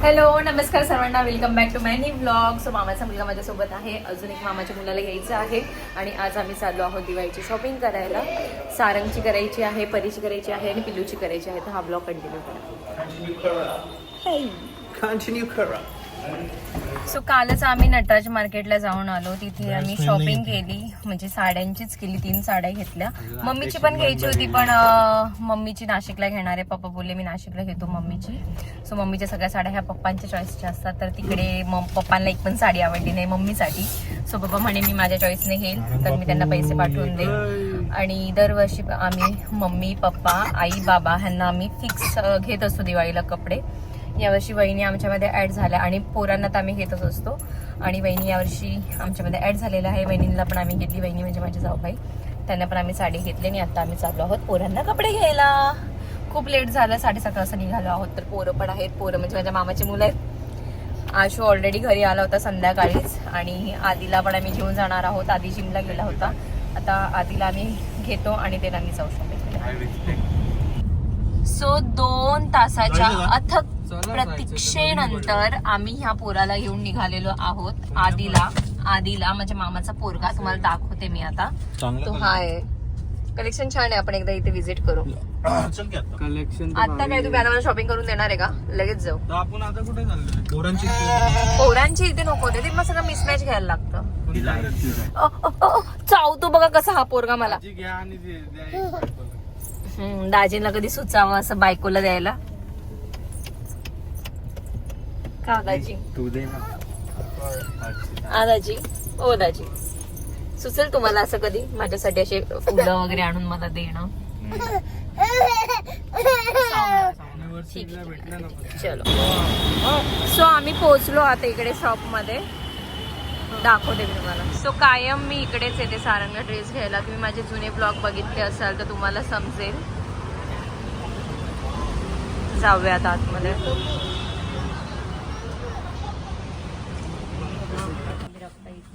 Hello नमस्कार सर्वांना. Welcome back to my new blog so मामाचा मुलगा माझ्यासोबत आहे. अजून एक मामाच्या मुलाला यायचं आहे. आणि आज आम्ही चाललो आहोत दिवाळीची शॉपिंग करायला. सारंगची करायची आहे परीची करायची आहे आणि पिलूची करायची आहे. तर हा ब्लॉग कंटिन्यू करा. Continue करा. सो कालच आम्ही नटराज मार्केटला जाऊन आलो. तिथे आम्ही शॉपिंग केली. म्हणजे साड्यांचीच केली. तीन साड्या घेतल्या. मम्मीची पण घ्यायची होती पण मम्मीची नाशिकला घेणार आहे पप्पा बोलले मी नाशिकला घेतो मम्मीची. सो मम्मीच्या सगळ्या साड्या ह्या पप्पांच्या चॉईसच्या असतात. तर तिकडे पप्पांना एक पण साडी आवडली नाही मम्मीसाठी. सो पप्पा म्हणे मी माझ्या चॉईसने घेईल तर मी त्यांना पैसे पाठवून देईल. आणि दरवर्षी आम्ही मम्मी पप्पा आई बाबा ह्यांना आम्ही फिक्स घेत असतो दिवाळीला कपडे. यावर्षी वहिनी आमच्यामध्ये ऍड झाल्या आणि पोरांना तर आम्ही घेतच असतो. आणि वहिनी यावर्षी आमच्यामध्ये ऍड झालेला आहे. वहिनीला पण आम्ही घेतली. वहिनी म्हणजे माझे जाऊबाई. त्यांना पण आम्ही साडी घेतली आणि आता आम्ही चाललो आहोत पोरांना कपडे घ्यायला. खूप लेट झालं. साडेसात वाजता निघालो आहोत. तर पोरं पण आहेत. पोरं म्हणजे माझ्या मामाची मुलं आहेत. आशू ऑलरेडी घरी आला होता संध्याकाळीच. आणि आधीला पण आम्ही घेऊन जाणार आहोत. आधी जिमला गेला होता. आता आधीला आम्ही घेतो आणि ते आम्ही जाऊ शॉपिंग सो दोन तासाच्या अथक प्रतीक्षेनंतर आम्ही ह्या पोराला घेऊन निघालेलो आहोत आदिला आदिला माझ्या मामाचा पोरगा तुम्हाला दाखवते मी आता. तो हा आहे कलेक्शन छान आहे आपण एकदा इथे विजिट करू. कलेक्शन आता. काय आता मला शॉपिंग करून देणार आहे का? लगेच जाऊ. आपण आता कुठे पोरांची पोरांची इथे नको होते ते मग सगळं मिसमॅच घ्यायला लागतं. चावतो बघा कसा हा पोरगा मला. ते दाजींना कधी सुचावं असं बायकोला द्यायला? का दाजी? तू दे ना. आ दाजी ओ दाजी. सुचेल तुम्हाला असं कधी? माझ्यासाठी असे फुलं वगैरे आणून मला देणं. चलो. सो आम्ही पोहोचलो आता इकडे शॉपमध्ये दाखवते मी तुम्हाला. सो कायम मी इकडेच येते सारंग ड्रेस घ्यायला. तुम्ही माझे जुने ब्लॉग बघितले असाल तर तुम्हाला समजेल. जाऊयात आतमध्ये.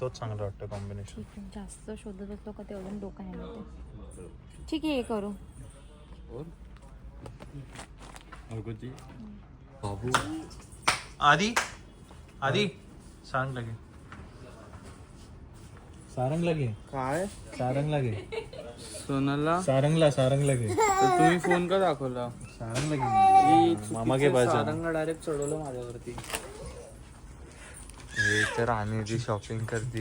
तोच चांगला वाटतं कॉम्बिनेशन जास्त शोधत असतो का तेवढं डोकं हँग होते ठीक आहे हे करू. आधी आधी सांग लगे. सारंग लगे? काय? सारंग लगे. सोनाला सारंगला सारंग लगे. तर तुम्ही फोन का दाखवला? सारंग लगे. मामा के पास. सारंगा डायरेक्ट चढवलं माझ्यावरती. तर आणि ती शॉपिंग करते.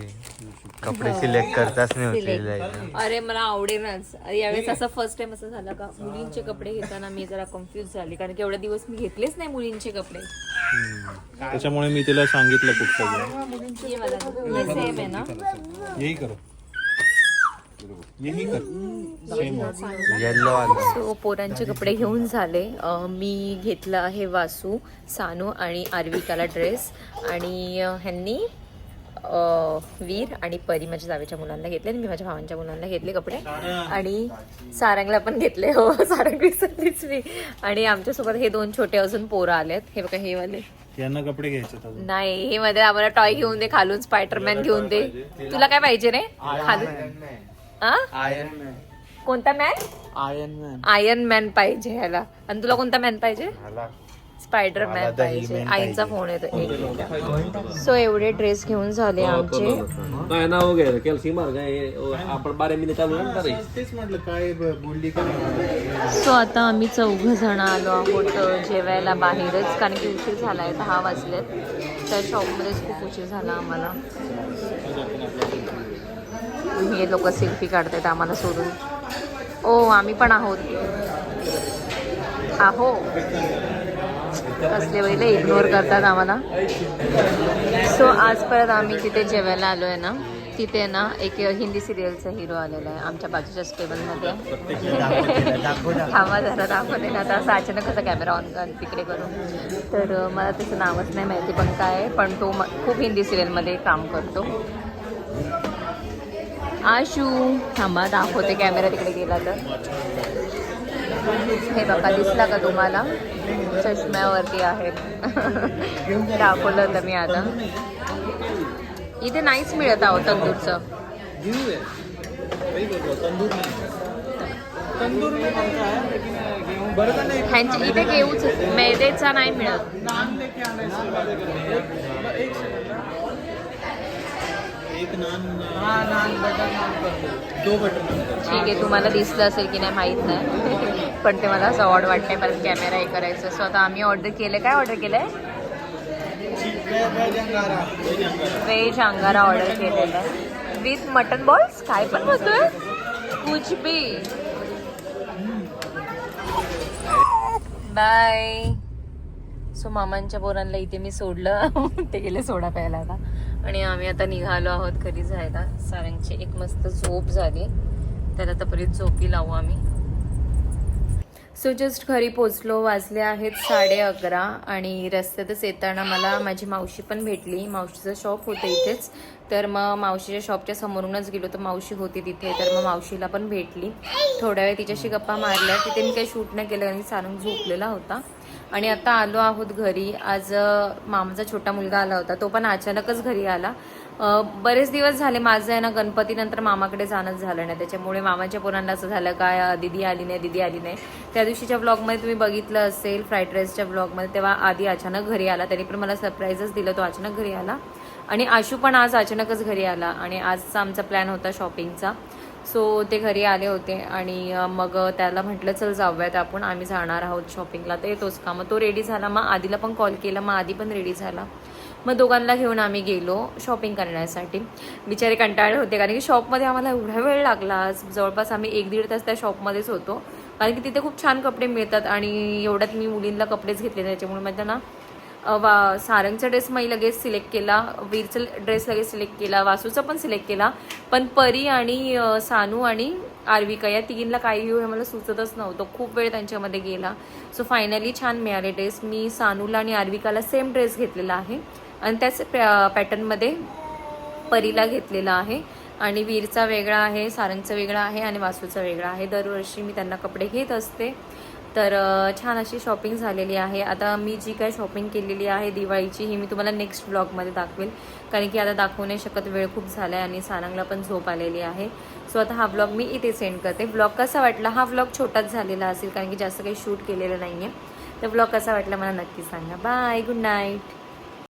कपडे सिलेक्ट करताच नाही होते अरे मला आवडेनच यावेळेस असं फर्स्ट टाइम असं झालं का मुलींचे कपडे घेताना मी जरा कन्फ्युज झाली कारण की एवढे दिवस मी घेतलेच नाही मुलींचे कपडे. त्याच्यामुळे मी तिला सांगितलं कुठचं सेम आहे ना? यही करो यही कर सेम येल्लो आलं सो पोरांचे कपडे घेऊन झाले. मी घेतलं आहे वासू सानू आणि आर्विकाला ड्रेस आणि ह्यांनी अं, वीर आणि परी माझ्या जावेच्या मुलांना घेतले आणि मी माझ्या भावांच्या मुलांना घेतले कपडे. आणि सारंगला पण घेतले. हो सारंग विसरलीच मी. आणि आमच्यासोबत हे दोन छोटे अजून पोरं आलेत. हे बघा हे वाले. यांना कपडे घ्यायचे अजून. नाही हे मध्ये आम्हाला टॉय घेऊन दे खालून स्पायडरमॅन घेऊन दे. तुला काय पाहिजे रे? खालून. आ? आयन मॅन कोणता man iron man iron man पाहिजे ह्याला. आणि तुला कोणता मॅन पाहिजे? स्पायडर मॅन पाहिजे. आईचा फोन येतो एक मिनिट सो एवढे ड्रेस घेऊन झाले आमचे. काय नाव वगैरे? कॅल्सी मार्ग आहे. आपण बारा मिनिट चालू तेच म्हटलं काय बोलली का सो आता आम्ही चौघ जण आलो आहोत जेवायला बाहेरच. कारण की उशीर झाला आहे दहा वाजलेत. त्या शॉपमध्येच खूप उशीर झाला आम्हाला. हे लोक सेल्फी काढतात आम्हाला सोडून. ओ आम्ही पण आहोत. आहो. कसले वेळेला इग्नोर करतात आम्हाला. सो आज परत आम्ही तिथे जेवायला आलो आहे ना. तिथे ना एक हिंदी सिरियलचा हिरो आलेला आहे आमच्या बाजूच्या स्टेबलमध्ये थांबा जरा दाखवले ना. आता असं अचानक कसा कॅमेरा ऑन कर तिकडे करून. तर मला त्याचं नावच नाही माहिती पण काय पण तो खूप हिंदी सिरियलमध्ये काम करतो. आशू थांबा दाखवते कॅमेरा तिकडे गेला तर. हे बघा दिसला का तुम्हाला? चष्म्यावरती आहे. दाखवलं होतं मी आता. इथे नाहीच मिळत आहो तंदूरचं. तंदूर इथे घेऊच मैदेचा नाही मिळत नान लेके आना इसके बाद एक एक सेकंड एक नान हाँ नान बटर नान कर दो बटर नान. ठीक आहे तुम्हाला दिसलं असेल की नाही माहीत नाही. पण ते मला असं ऑड वाटतंय परत कॅमेरा हे करायचं. सो आता आम्ही ऑर्डर केलं काय ऑर्डर केलंय? Veg angara veg angara order केलेला आहे. विथ मटन बॉल्स काय पण होतोय कुछ बी बाय सो मामांच्या पोरांना इथे मी सोडलं. ते गेले सोडा प्यायला आता. आणि आम्ही आता निघालो आहोत घरी जायला. सारंगची एक मस्त झोप झाली. त्याला आता परत झोपी लावू आम्ही. सो जस्ट घरी पोचलो. वाजले आहेत साडे अकरा आणि रस्त्यातच येताना मला माझी मावशी पण भेटली. मावशीचं शॉप होतं इथेच. तर मग मावशीच्या शॉपच्या समोरूनच गेलो. तर मावशी होती तिथे. तर मग मावशीला पण भेटली. थोड्या वेळ तिच्याशी गप्पा मारल्या. तिथे मी काही शूट नाही केलं आणि सारंग झोपलेला होता. आणि आता आलो आहोत घरी. आज मामाचा छोटा मुलगा आला होता. तो पण अचानकच घरी आला. बरेच दिवस झाले माझं आहे ना गणपतीनंतर मामाकडे जाणंच झालं नाही. त्याच्यामुळे मामाच्या पोरांना असं झालं काय दिदी आली नाही दिदी आली नाही. त्या दिवशीच्या ब्लॉगमध्ये तुम्ही बघितलं असेल फ्राईड राईसच्या ब्लॉगमध्ये तेव्हा आधी अचानक घरी आला. त्याने पण मला सरप्राईजच दिलं तो अचानक घरी आला. आणि आशू पण आज अचानकच घरी आला. आणि आजचा आमचा प्लॅन होता शॉपिंगचा सो ते घरी आले होते आणि मग त्याला म्हटलं चल जाऊयात आपण. आम्ही जाणार आहोत शॉपिंगला तर येतोच का मग तो रेडी झाला. मग आधीला पण कॉल केला. मग आधी पण रेडी झाला. मग दोघांना घेऊन आम्ही गेलो शॉपिंग करण्यासाठी. बिचारे कंटाळले होते कारण की शॉपमध्ये आम्हाला एवढा वेळ लागला. आज जवळपास आम्ही एक दीड तास त्या शॉपमध्येच होतो. कारण की तिथे खूप छान कपडे मिळतात आणि एवढ्यात मी मुलींना कपडेच घेतले त्याच्यामुळे मग त्यांना वा सारंगचा ड्रेस मी लगेच सिलेक्ट केला वीरचा ड्रेस लगेच सिलेक्ट केला वासूचा पण सिलेक्ट केला. पण परी आणि सानू आणि आर्विका या तिघींना काही घेऊ हे मला सुचतच नव्हतं. खूप वेळ त्यांच्यामध्ये गेला. सो फायनली छान मिळाले ड्रेस मी सानूला आणि आर्विकाला सेम ड्रेस घेतलेला आहे. आणि त्याच पॅटर्नमध्ये परीला घेतलेला आहे. आणि वीरचा वेगळा आहे सारंगचा वेगळा आहे आणि वासूचा वेगळा आहे. दरवर्षी मी त्यांना कपडे घेत असते. तर छान अशी शॉपिंग झालेली आहे. आता मी जी काय शॉपिंग केलेली आहे दिवाळीची ही मी तुम्हाला नेक्स्ट ब्लॉगमध्ये दाखवेल. कारण की आता दाखवू नाही शकत वेळ खूप झाला आहे आणि सारांगला पण झोप आलेली आहे. सो आता हा ब्लॉग मी इथे सेंड करते. ब्लॉग कसा वाटला? हा ब्लॉग छोटाच झालेला असेल कारण की जास्त काही शूट केलेलं नाही आहे तर ब्लॉग कसा वाटला मला नक्की सांगा. Bye good night.